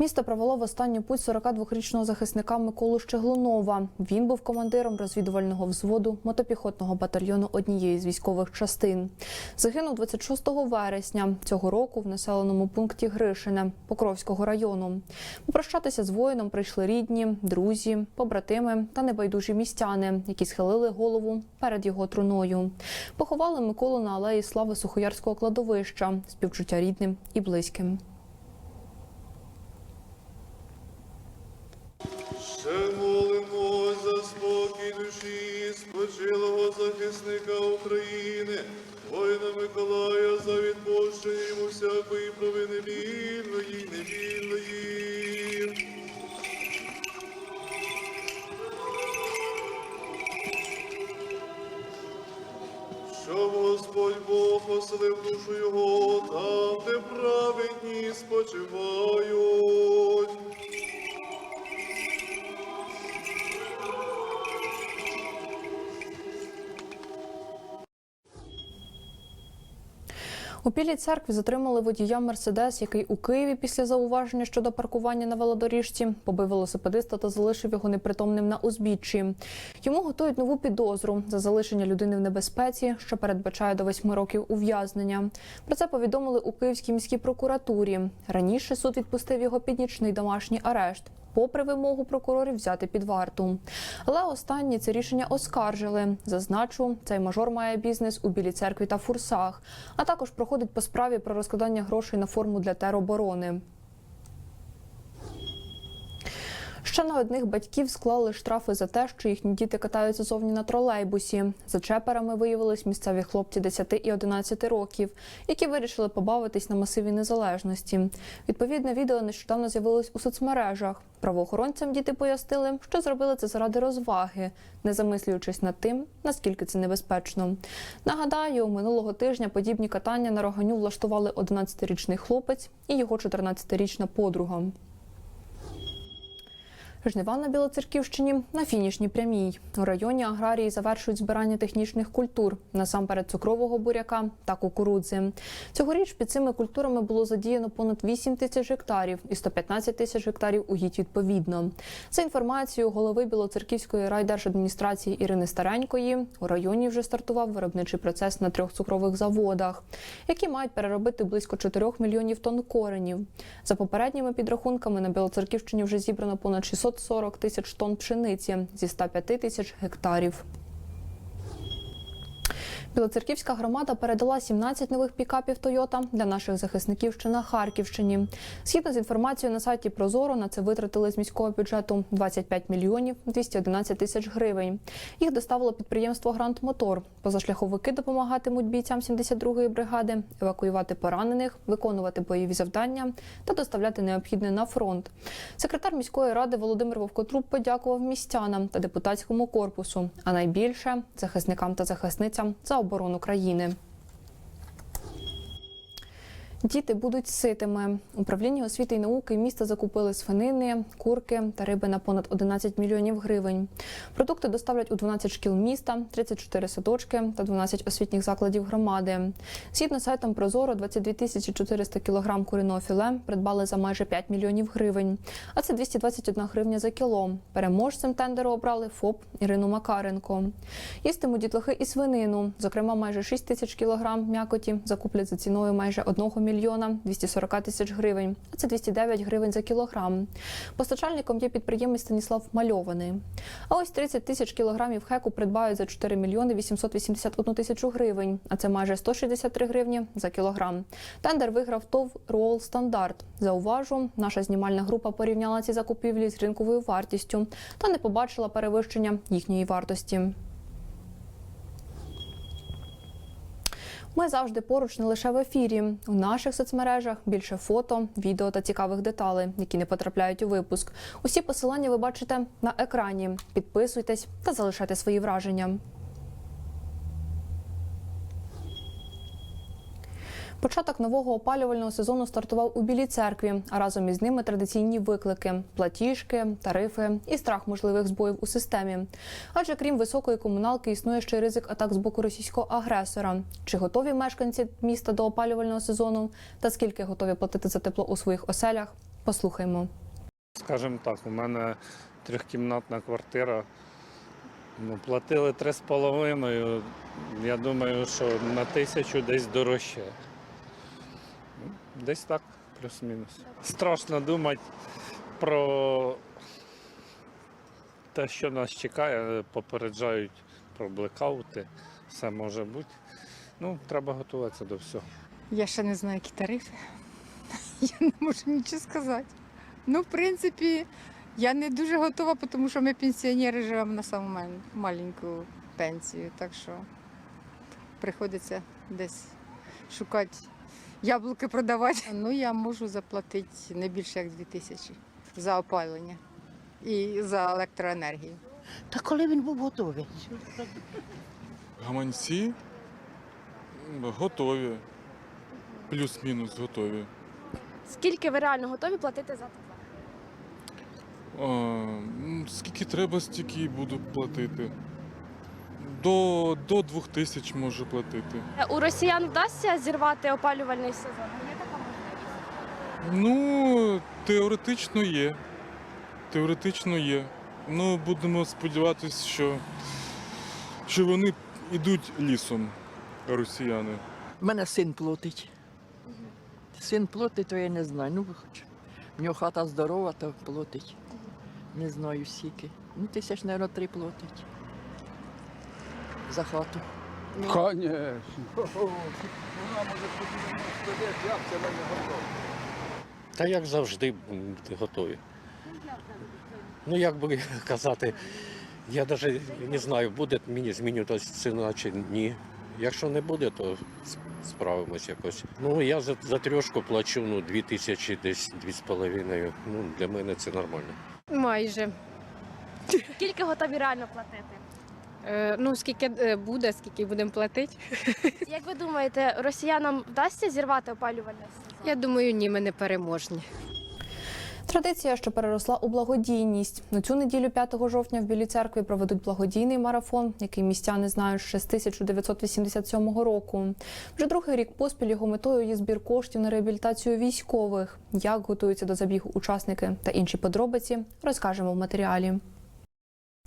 Місто провело в останню путь 42-річного захисника Миколу Щеглунова. Він був командиром розвідувального взводу мотопіхотного батальйону однієї з військових частин. Загинув 26 вересня цього року в населеному пункті Гришине Покровського району. Попрощатися з воїном прийшли рідні, друзі, побратими та небайдужі містяни, які схилили голову перед його труною. Поховали Миколу на алеї слави Сухоярського кладовища, співчуття рідним і близьким. Захисника України, воїна Миколая за У Білій церкві затримали водія Мерседес, який у Києві після зауваження щодо паркування на велодоріжці побив велосипедиста та залишив його непритомним на узбіччі. Йому готують нову підозру за залишення людини в небезпеці, що передбачає до восьми років ув'язнення. Про це повідомили у Київській міській прокуратурі. Раніше суд відпустив його під нічний домашній арешт. Попри вимогу прокурорів взяти під варту, але останні це рішення оскаржили. Зазначу, цей мажор має бізнес у білій церкві та фурсах, а також проходить по справі про розкладання грошей на форму для тероборони. Ще на одних батьків склали штрафи за те, що їхні діти катаються зовні на тролейбусі. За чеперами виявились місцеві хлопці 10 і 11 років, які вирішили побавитись на масиві незалежності. Відповідне відео нещодавно з'явилось у соцмережах. Правоохоронцям діти пояснили, що зробили це заради розваги, не замислюючись над тим, наскільки це небезпечно. Нагадаю, минулого тижня подібні катання на роганю влаштували 11-річний хлопець і його 14-річна подруга. Жнива на Білоцерківщині на фінішній прямій. У районі аграрії завершують збирання технічних культур, насамперед цукрового буряка та кукурудзи. Цьогоріч під цими культурами було задіяно понад 8 тисяч гектарів і 115 тисяч гектарів угідь відповідно. За інформацією голови Білоцерківської райдержадміністрації Ірини Старенької, у районі вже стартував виробничий процес на трьох цукрових заводах, які мають переробити близько 4 мільйонів тонн коренів. За попередніми підрахунками на Білоцерківщині вже зібрано понад 640 тисяч тонн пшениці зі 105 тисяч гектарів. Білоцерківська громада передала 17 нових пікапів Тойота для наших захисників ще на Харківщині. Згідно з інформацією на сайті Прозоро, на це витратили з міського бюджету 25 мільйонів 211 тисяч гривень. Їх доставило підприємство Грант Мотор. Позашляховики допомагатимуть бійцям 72-ї бригади евакуювати поранених, виконувати бойові завдання та доставляти необхідне на фронт. Секретар міської ради Володимир Вовкотруб подякував містянам та депутатському корпусу, а найбільше захисникам та захисницям за оборону країни. Діти будуть ситими. Управління освіти і науки міста закупили свинини, курки та риби на понад 11 мільйонів гривень. Продукти доставлять у 12 шкіл міста, 34 садочки та 12 освітніх закладів громади. Згідно з сайтом Прозоро, 22 тисячі 400 кілограм куриного філе придбали за майже 5 мільйонів гривень, а це 221 гривня за кіло. Переможцем тендеру обрали ФОП Ірину Макаренко. Їстимуть дітлахи і свинину. Зокрема, майже 6 тисяч кілограм м'якоті закуплять за ціною майже 1 мільйона 240 тисяч гривень, а це 209 гривень за кілограм. Постачальником є підприємець Станіслав Мальований. А ось 30 тисяч кілограмів хеку придбають за 4 мільйони 881 тисячу гривень, а це майже 163 гривні за кілограм. Тендер виграв ТОВ Роул Стандарт. Зауважу, наша знімальна група порівняла ці закупівлі з ринковою вартістю та не побачила перевищення їхньої вартості. Ми завжди поруч не лише в ефірі. У наших соцмережах більше фото, відео та цікавих деталей, які не потрапляють у випуск. Усі посилання ви бачите на екрані. Підписуйтесь та залишайте свої враження. Початок нового опалювального сезону стартував у Білій церкві, а разом із ними традиційні виклики, платіжки, тарифи і страх можливих збоїв у системі. Адже крім високої комуналки, існує ще й ризик атак з боку російського агресора. Чи готові мешканці міста до опалювального сезону? Та скільки готові платити за тепло у своїх оселях? Послухаймо. Скажімо так, у мене трьохкімнатна квартира. Ну, платили три з половиною. Я думаю, що на тисячу десь дорожче. Десь так, плюс-мінус. Страшно думати про те, що нас чекає. Попереджають про блекаути. Все може бути. Ну, треба готуватися до всього. Я ще не знаю, які тарифи. Я не можу нічого сказати. Ну, в принципі, я не дуже готова, тому що ми пенсіонери живемо на саму маленьку пенсію. Так що приходиться десь шукати яблуки продавати. Ну, я можу заплатити не більше як 2 тисячі за опалення і за електроенергію. Та коли він був готовий? Гаманці готові. Плюс-мінус готові. Скільки ви реально готові платити за тепло? А, скільки треба, стільки і буду платити. До, до двох тисяч можу платити. Е, У росіян вдасться зірвати опалювальний сезон? Є така можливість? Ну, теоретично є. Теоретично є. Ну, будемо сподіватися, що, що вони йдуть лісом, росіяни. У мене син платить. Син платить, то я не знаю. Ну, хоч. В нього хата здорова, то платить. Не знаю скільки. Ну, тисяч, мабуть, три платить. За хату. Конечно. Та як завжди бути готові. Ну, як би казати, я навіть не знаю, буде мені змінюватися ціна чи ні. Якщо не буде, то справимось якось. Ну, я за, за трьошку плачу ну, дві тисячі, десь дві з половиною. Ну, для мене це нормально. Майже. Скільки готові реально платити? Е, ну, скільки е, буде, скільки будемо платити. Як ви думаєте, росіянам вдасться зірвати опалювальний сезон? Я думаю, ні, ми не переможні. Традиція, що переросла у благодійність. На цю неділю 5 жовтня в Білій церкві проведуть благодійний марафон, який містяни знають ще з 1987 року. Вже другий рік поспіль його метою є збір коштів на реабілітацію військових. Як готуються до забігу учасники та інші подробиці, розкажемо в матеріалі.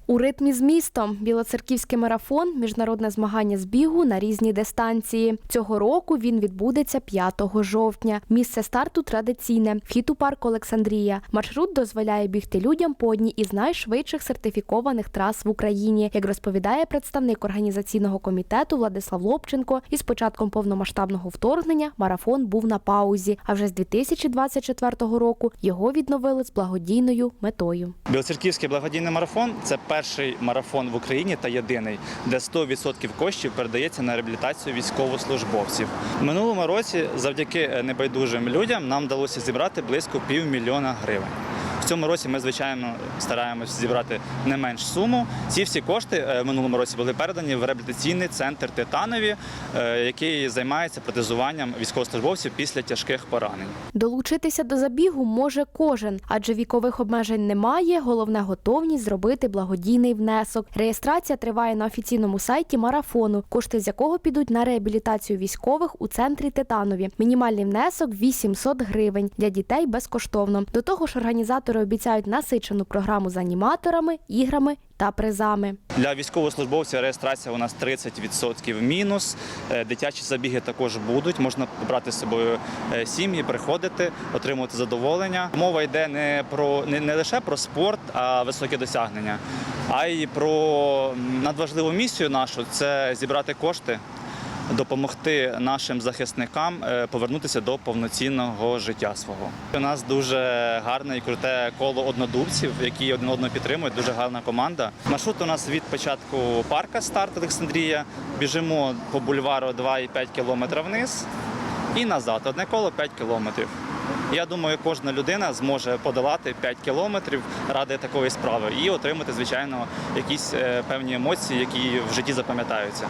У ритмі з містом Білоцерківський марафон міжнародне змагання з бігу на різні дистанції. Цього року він відбудеться 5 жовтня. Місце старту традиційне вхід у парк Олександрія. Маршрут дозволяє бігти людям по одній із найшвидших сертифікованих трас в Україні. Як розповідає представник організаційного комітету Владислав Лобченко, із початком повномасштабного вторгнення марафон був на паузі. А вже з 2024 року його відновили з благодійною метою. Білоцерківський благодійний марафон це перший марафон в Україні та єдиний, де 100% коштів передається на реабілітацію військовослужбовців. Минулому році, завдяки небайдужим людям, нам вдалося зібрати близько півмільйона гривень. В цьому році ми, звичайно, стараємось зібрати не менш суму. Ці всі кошти е, в минулому році були передані в реабілітаційний центр Титанові, е, який займається протезуванням військовослужбовців після тяжких поранень. Долучитися до забігу може кожен, адже вікових обмежень немає. Головне готовність зробити благодійний внесок. Реєстрація триває на офіційному сайті марафону, кошти з якого підуть на реабілітацію військових у центрі Титанові. Мінімальний внесок 800 гривень для дітей безкоштовно. До того ж, організатори обіцяють насичену програму з аніматорами, іграми та призами. Для військовослужбовців реєстрація у нас 30% мінус. Е, Дитячі забіги також будуть. Можна брати з собою е, сім'ї, приходити, отримувати задоволення. Мова йде не про не, не лише про спорт, а високі досягнення, а й про надважливу місію нашу це зібрати кошти. Допомогти нашим захисникам е, повернутися до повноцінного життя свого. У нас дуже гарне і круте коло однодумців, які один одного підтримують. Дуже гарна команда. Маршрут у нас від початку парка старт Олександрія. Біжимо по бульвару 2,5 кілометра вниз і назад. Одне коло 5 кілометрів. Я думаю, кожна людина зможе подолати 5 кілометрів ради такої справи і отримати, звичайно, якісь е, певні емоції, які в житті запам'ятаються.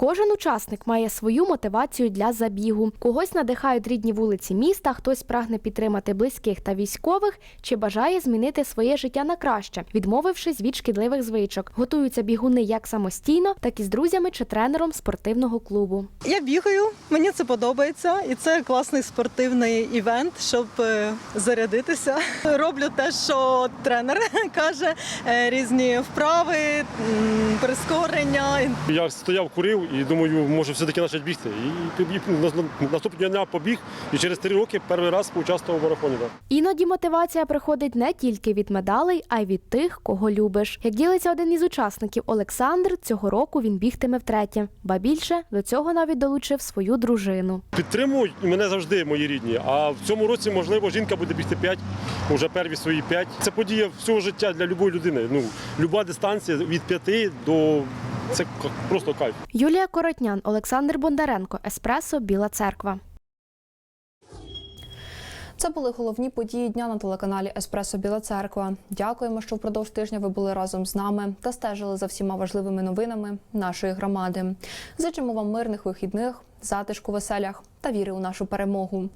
Кожен учасник має свою мотивацію для забігу. Когось надихають рідні вулиці міста, хтось прагне підтримати близьких та військових, чи бажає змінити своє життя на краще, відмовившись від шкідливих звичок. Готуються бігуни як самостійно, так і з друзями чи тренером спортивного клубу. Я бігаю, мені це подобається, і це класний спортивний івент, щоб е, зарядитися. Роблю те, що тренер каже, е, різні вправи, прискорення. Я стояв, курив і думаю, може все-таки почати бігти. І, наступного дня побіг, і через три роки перший раз поучаствував в марафоні. Іноді мотивація приходить не тільки від медалей, а й від тих, кого любиш. Як ділиться один із учасників Олександр, цього року він бігтиме втретє. Ба більше до цього навіть долучив свою дружину. Підтримують мене завжди мої рідні. А в цьому році, можливо, жінка буде бігти 5, вже перві свої 5. Це подія всього життя для будь-якої людини. Ну, люба дистанція від 5 до це просто кайф. Юлія Коротнян, Олександр Бондаренко, Еспресо, Біла Церква. Це були головні події дня на телеканалі Еспресо Біла Церква. Дякуємо, що впродовж тижня ви були разом з нами та стежили за всіма важливими новинами нашої громади. Зичимо вам мирних вихідних, затишку в оселях та віри у нашу перемогу.